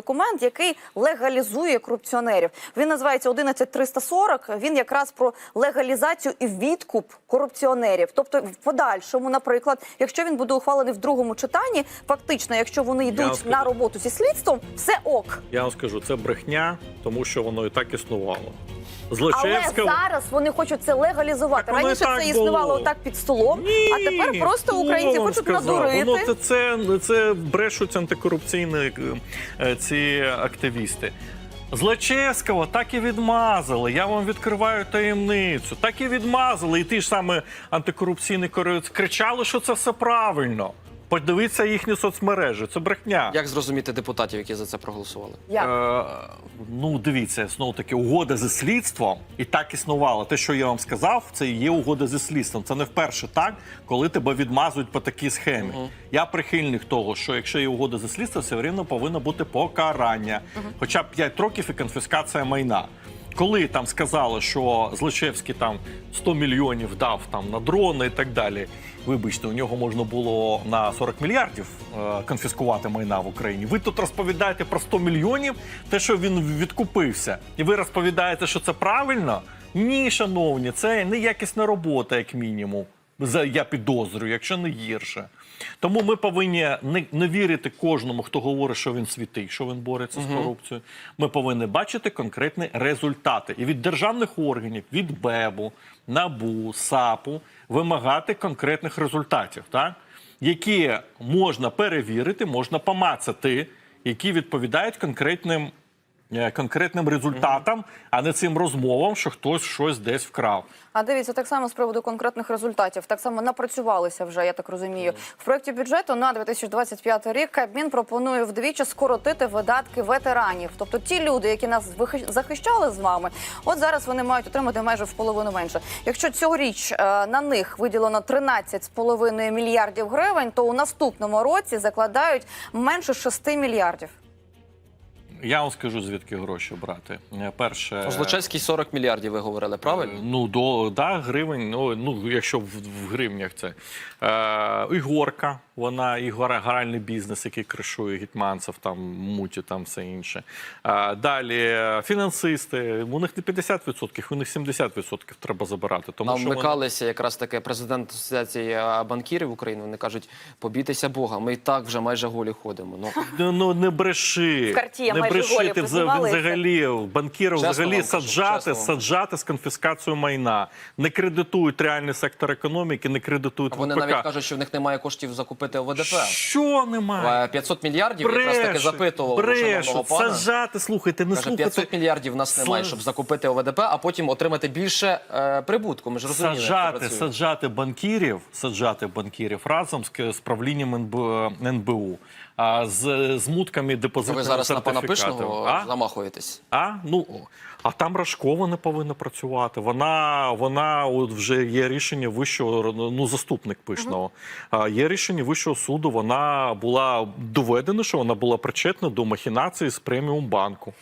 Документ, який легалізує корупціонерів, він називається 11340. Він якраз про легалізацію і відкуп корупціонерів. Тобто, в подальшому, наприклад, якщо він буде ухвалений в другому читанні, фактично, якщо вони йдуть скажу. на роботу зі слідством, все ок. Я вам скажу, це брехня, тому що воно і так існувало. Але зараз вони хочуть це легалізувати. Так воно Раніше так це існувало було. отак під столом, Ні, а тепер просто українці вам хочуть сказав? надурити. Воно це, це, це брешуть антикорупційні е, ці активісти. Злочевського так і відмазали. Я вам відкриваю таємницю. Так і відмазали. І ті ж саме антикорупційні кори- кричали, що це все правильно. Подивіться їхні соцмережі. Це брехня. Як зрозуміти депутатів, які за це проголосували? Як? Е, ну, дивіться, знову таки, угода зі слідством і так існувала. Те, що я вам сказав, це і є угода зі слідством. Це не вперше так, коли тебе відмазують по такій схемі. Я прихильник того, що якщо є угода зі слідством, все рівно повинно бути покарання, хоча б 5 років і конфіскація майна. Коли там сказали, що Злочевський там 100 мільйонів дав там на дрони і так далі. Вибачте, у нього можна було на 40 мільярдів е, конфіскувати майна в Україні. Ви тут розповідаєте про 100 мільйонів, те, що він відкупився, і ви розповідаєте, що це правильно? Ні, шановні, це неякісна робота, як мінімум. За я підозрюю, якщо не гірше. Тому ми повинні не, не вірити кожному, хто говорить, що він святий, що він бореться з корупцією. Ми повинні бачити конкретні результати і від державних органів, від БЕБу, НАБУ, САПу вимагати конкретних результатів, так? які можна перевірити, можна помацати, які відповідають конкретним. Е, Конкретним результатам, а не цим розмовам, що хтось щось десь вкрав. А дивіться, так само з приводу конкретних результатів, так само напрацювалися вже, я так розумію. В проєкті бюджету на 2025 рік Кабмін пропонує вдвічі скоротити видатки ветеранів. Тобто ті люди, які нас захищали з вами, от зараз вони мають отримати майже в половину менше. Якщо цьогоріч е, на них виділено 13,5 мільярдів гривень, то у наступному році закладають менше 6 мільярдів. Я вам скажу, звідки гроші брати. Е, Перше, Злочевський 40 мільярдів, ви говорили, правильно? Е, Ну, до да, гривень, ну, ну якщо в, в гривнях це. Е, Ігорка, вона і гральний бізнес, який кришує гетьманцев, там, муті, там все інше. Е, далі фінансисти, у них не 50%, у них 70% треба забирати. Тому Нам що вони- вмикалися якраз таки президент Асоціації банкірів України. Вони кажуть, побійтеся Бога, ми і так вже майже голі ходимо. Ну Ну, ну не бреши. В карті не бреши. Голі Ти взагалі банкірів взагалі саджати, саджати з конфіскацією майна. Не кредитують реальний сектор економіки, не кредитують а вони ВПК. навіть кажуть, що в них немає коштів закупити ОВДП. Що немає? Е, 500 мільярдів якраз таки запитував брешуть, пана. саджати, слухайте, не Каже, слухайте. 500 мільярдів в нас немає, щоб закупити ОВДП, а потім отримати більше е, прибутку. Ми ж розуміємо, Саджати, саджати банкірів, саджати банкірів разом з, з правлінням НБУ, а з, з мутками Це депозитних ви зараз на пана. Пишного А? замахуєтесь. А ну а там Рашкова не повинна працювати. Вона вона от вже є рішення вищого ну заступник пишного. А є рішення вищого суду. Вона була доведена, що вона була причетна до махінації з преміум банку.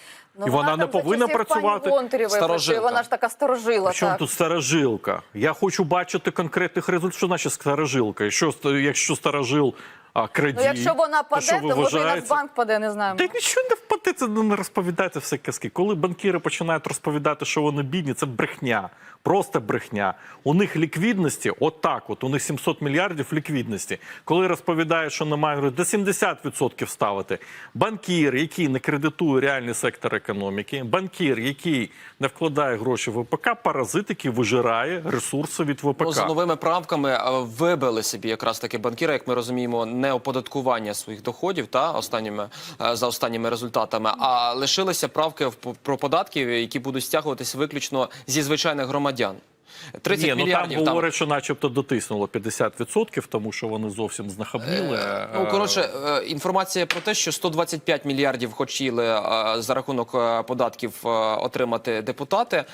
Ну, І вона, не повинна працювати. Старожилка. Вона ж така старожила. Причому так. тут старожилка? Я хочу бачити конкретних результатів. Що значить старожилка? І що якщо старожил а, крадій, Ну, якщо вона то паде, що, то, може і? Нацбанк паде, не знаємо. Та нічого не впаде, це не розповідайте все казки. Коли банкіри починають розповідати, що вони бідні, це брехня. Просто брехня. У них ліквідності, отак, от у них 700 мільярдів ліквідності. Коли розповідають, що немає грошей, до 70% ставити. Банкір, який не кредитує реальний сектор економіки, банкір, який не вкладає гроші в ВПК, паразит, який вижирає ресурси від ВПК. Ну, за новими правками вибили собі якраз таки банкіри, як ми розуміємо, не оподаткування своїх доходів та останніми е, за останніми результатами, а лишилися правки про податки, які будуть стягуватись виключно зі звичайних громадян. 30 Ні, ну там мільярдів там. говорять, що начебто дотиснуло 50%, тому що вони зовсім знахабніли. Ну, Е, коротше, е, інформація про те, що 125 мільярдів хотіли за рахунок податків отримати депутати.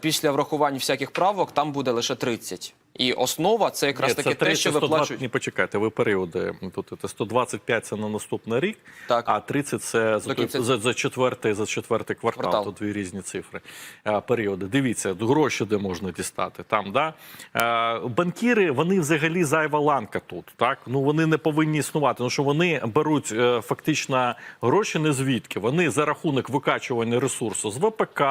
Після врахувань всяких правок там буде лише 30. І основа це якраз Ні, таки це те, 30, що 120, виплачують. Ні, почекайте, ви періоди. Тут це 125 це на наступний рік, Так. а 30 це за, кінця. за, за, четвертий, за четвертий квартал. Квартал. Тут дві різні цифри. А, періоди. Дивіться, гроші де можна дістати. Там, да? а, банкіри, вони взагалі зайва ланка тут. Так? Ну, вони не повинні існувати, тому що вони беруть е, фактично гроші не звідки. Вони за рахунок викачування ресурсу з ВПК,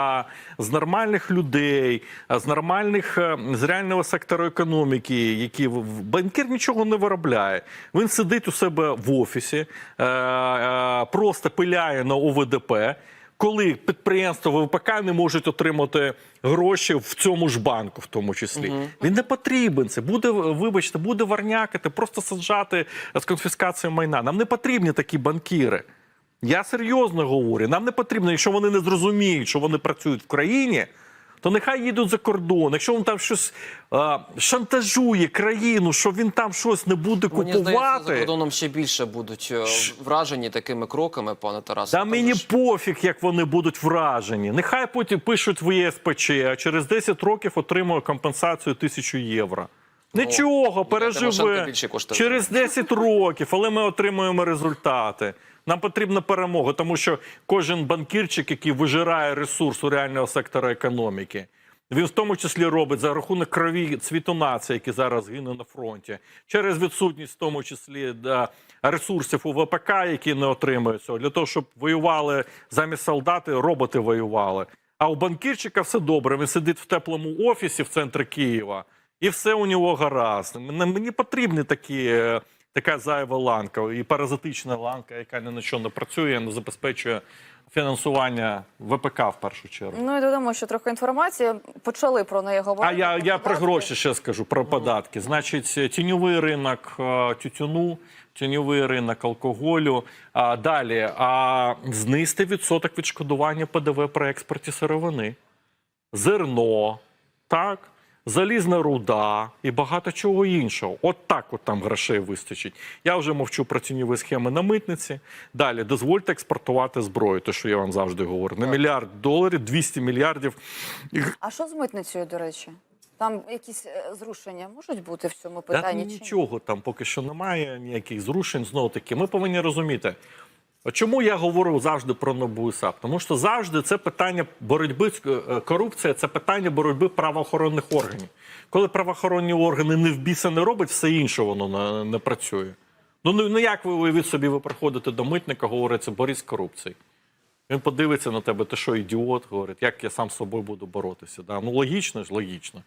з нормальних людей, з нормальних е, з реального сектору економіки, які банкір нічого не виробляє. Він сидить у себе в офісі, е, е, просто пиляє на ОВДП. Коли підприємства ВПК не можуть отримати гроші в цьому ж банку, в тому числі, він не потрібен. Це буде, вибачте, буде варнякати, просто саджати з конфіскацією майна. Нам не потрібні такі банкіри. Я серйозно говорю. Нам не потрібно, якщо вони не зрозуміють, що вони працюють в країні, то нехай їдуть за кордон. Якщо він там щось а, шантажує країну, що він там щось не буде Мені здається, за купувати. кордоном ще більше будуть е, вражені такими кроками, пане Тарасе. Да мені що- пофіг, як вони будуть вражені. Нехай потім пишуть в ЄСПЧ, а через 10 років отримує компенсацію тисячу євро. Нічого, переживе через 10 років, але ми отримуємо результати. Нам потрібна перемога, тому що кожен банкірчик, який вижирає ресурс у реального сектора економіки, він в тому числі робить за рахунок крові цвіту нації, які зараз гине на фронті, через відсутність в тому числі да, ресурсів у ВПК, які не отримують цього, для того, щоб воювали замість солдати, роботи воювали. А у банкірчика все добре. Він сидить в теплому офісі в центрі Києва, і все у нього гаразд. Мені потрібні такі. е, Така зайва ланка і паразитична ланка, яка ні на що не працює, не забезпечує фінансування ВПК в першу чергу. Ну і додамо, що трохи інформації почали про неї А говорити. я, я про податки. гроші ще скажу, про податки. Значить, тіньовий ринок е, тютюну, тіньовий ринок алкоголю. А далі а, знизьте відсоток відшкодування ПДВ при експорті сировини, зерно, так, залізна руда і багато чого іншого. От так от там грошей вистачить. Я вже мовчу про тіньові схеми на митниці. Далі дозвольте експортувати зброю, те, що я вам завжди говорю. На мільярд доларів, 200 мільярдів. А що з митницею, до речі? Там якісь е, зрушення можуть бути в цьому Та питанні? ні? нічого там поки що немає, ніяких зрушень. Знову таки, ми повинні розуміти. Чому я говорю завжди про НАБУ і САП? Тому що завжди це питання боротьби з е, корупція, це питання боротьби правоохоронних органів. Коли правоохоронні органи не в біса не роблять, все інше воно не, працює. Ну ну ну як ви уявіть собі, ви приходите до митника, говориться, боріть з корупцією. Він подивиться на тебе, ти що, ідіот, говорить, як я сам з собою буду боротися. Да? Ну логічно ж, логічно.